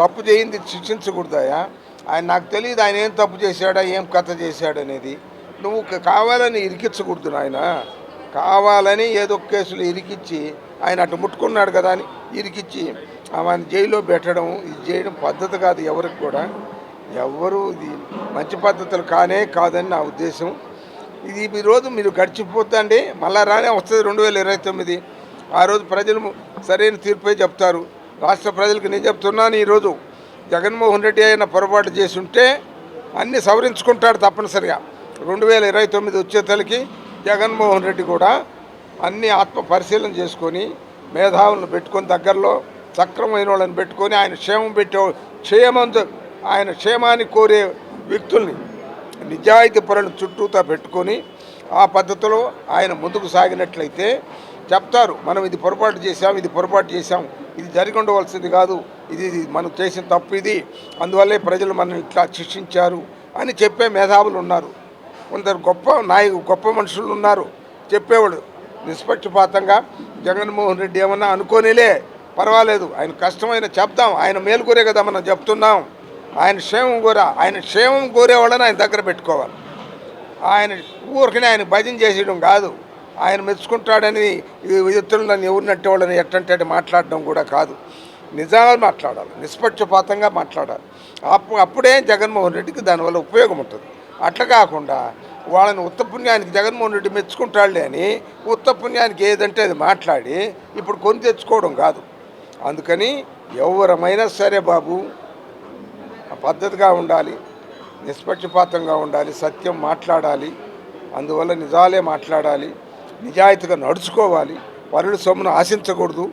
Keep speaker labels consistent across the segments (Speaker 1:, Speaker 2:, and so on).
Speaker 1: తప్పు చేయింది శిక్షించకూడదాయా ఆయన నాకు తెలియదు ఆయన ఏం తప్పు చేశాడా ఏం కథ చేశాడు అనేది. నువ్వు కావాలని ఇరికించకూడదు నాయన. కావాలని ఏదో కేసులు ఇరికిచ్చి ఆయన అటు ముట్టుకున్నాడు కదా అని ఇరికిచ్చి ఆమెను జైల్లో పెట్టడం ఇది చేయడం పద్ధతి కాదు ఎవరికి కూడా. ఎవరు ఇది మంచి పద్ధతులు కానే కాదని నా ఉద్దేశం. ఇది ఈ రోజు మీరు గడిచిపోతండి మళ్ళా రానే వస్తుంది రెండు వేల ఇరవై తొమ్మిది. ఆ రోజు ప్రజలు సరైన తీర్పే చెప్తారు. రాష్ట్ర ప్రజలకు నేను చెప్తున్నాను ఈరోజు జగన్మోహన్ రెడ్డి అయిన పొరపాటు చేసి ఉంటే అన్నీ సవరించుకుంటాడు తప్పనిసరిగా. రెండు వేల ఇరవై తొమ్మిది వచ్చేతలకి జగన్మోహన్ రెడ్డి కూడా అన్ని ఆత్మ పరిశీలన చేసుకొని మేధావులను పెట్టుకొని దగ్గరలో సక్రమైన వాళ్ళని పెట్టుకొని ఆయన క్షేమం పెట్టే క్షేమంతో ఆయన క్షేమాన్ని కోరే వ్యక్తుల్ని నిజాయితీ పరులను చుట్టూతా పెట్టుకొని ఆ పద్ధతిలో ఆయన ముందుకు సాగినట్లయితే చెప్తారు. మనం ఇది పొరపాటు చేశాం ఇది పొరపాటు చేశాం. ఇది జరిగి ఉండవలసింది కాదు. ఇది మనం చేసిన తప్పు ఇది. అందువల్లే ప్రజలు మనం ఇట్లా శిక్షించారు అని చెప్పే మేధావులు ఉన్నారు. కొందరు గొప్ప నాయకు గొప్ప మనుషులు ఉన్నారు. చెప్పేవాడు నిష్పక్షపాతంగా జగన్మోహన్ రెడ్డి ఏమన్నా అనుకోనిలే పర్వాలేదు. ఆయన కష్టమైన చెప్దాం ఆయన మేలు కోరే కదా మనం చెప్తున్నాం. ఆయన క్షేమం కోరా ఆయన క్షేమం కోరేవాళ్ళని ఆయన దగ్గర పెట్టుకోవాలి. ఆయన ఊరికనే ఆయన భజన చేసేయడం కాదు. ఆయన మెచ్చుకుంటాడని ఇతరులు నన్ను ఎవరు నట్టేవాళ్ళని ఎట్టంటే మాట్లాడడం కూడా కాదు. నిజాలు మాట్లాడాలి నిష్పక్షపాతంగా మాట్లాడాలి. అప్పు అప్పుడే జగన్మోహన్ రెడ్డికి దానివల్ల ఉపయోగం ఉంటుంది. అట్లా కాకుండా వాళ్ళని ఉత్తపుణ్యానికి జగన్మోహన్ రెడ్డి మెచ్చుకుంటాడులే అని ఉత్తపుణ్యానికి ఏదంటే అది మాట్లాడి ఇప్పుడు కొని తెచ్చుకోవడం కాదు. అందుకని ఎవరమైనా సరే బాబు పద్ధతిగా ఉండాలి నిష్పక్షపాతంగా ఉండాలి సత్యం మాట్లాడాలి అందువల్ల నిజాలే మాట్లాడాలి. నిజాయితీగా నడుచుకోవాలి. పరుడు సొమ్మును ఆశించకూడదు.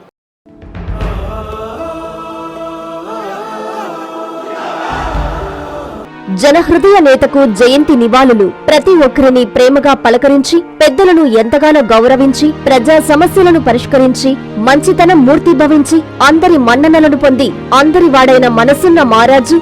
Speaker 2: జనహృదయ నేతకు జయంతి నివాళులు. ప్రతి ఒక్కరిని ప్రేమగా పలకరించి పెద్దలను ఎంతగానో గౌరవించి ప్రజా సమస్యలను పరిష్కరించి మంచితనం మూర్తిభవించి అందరి మన్ననలను పొంది అందరి వాడైన మనసున్న మారాజు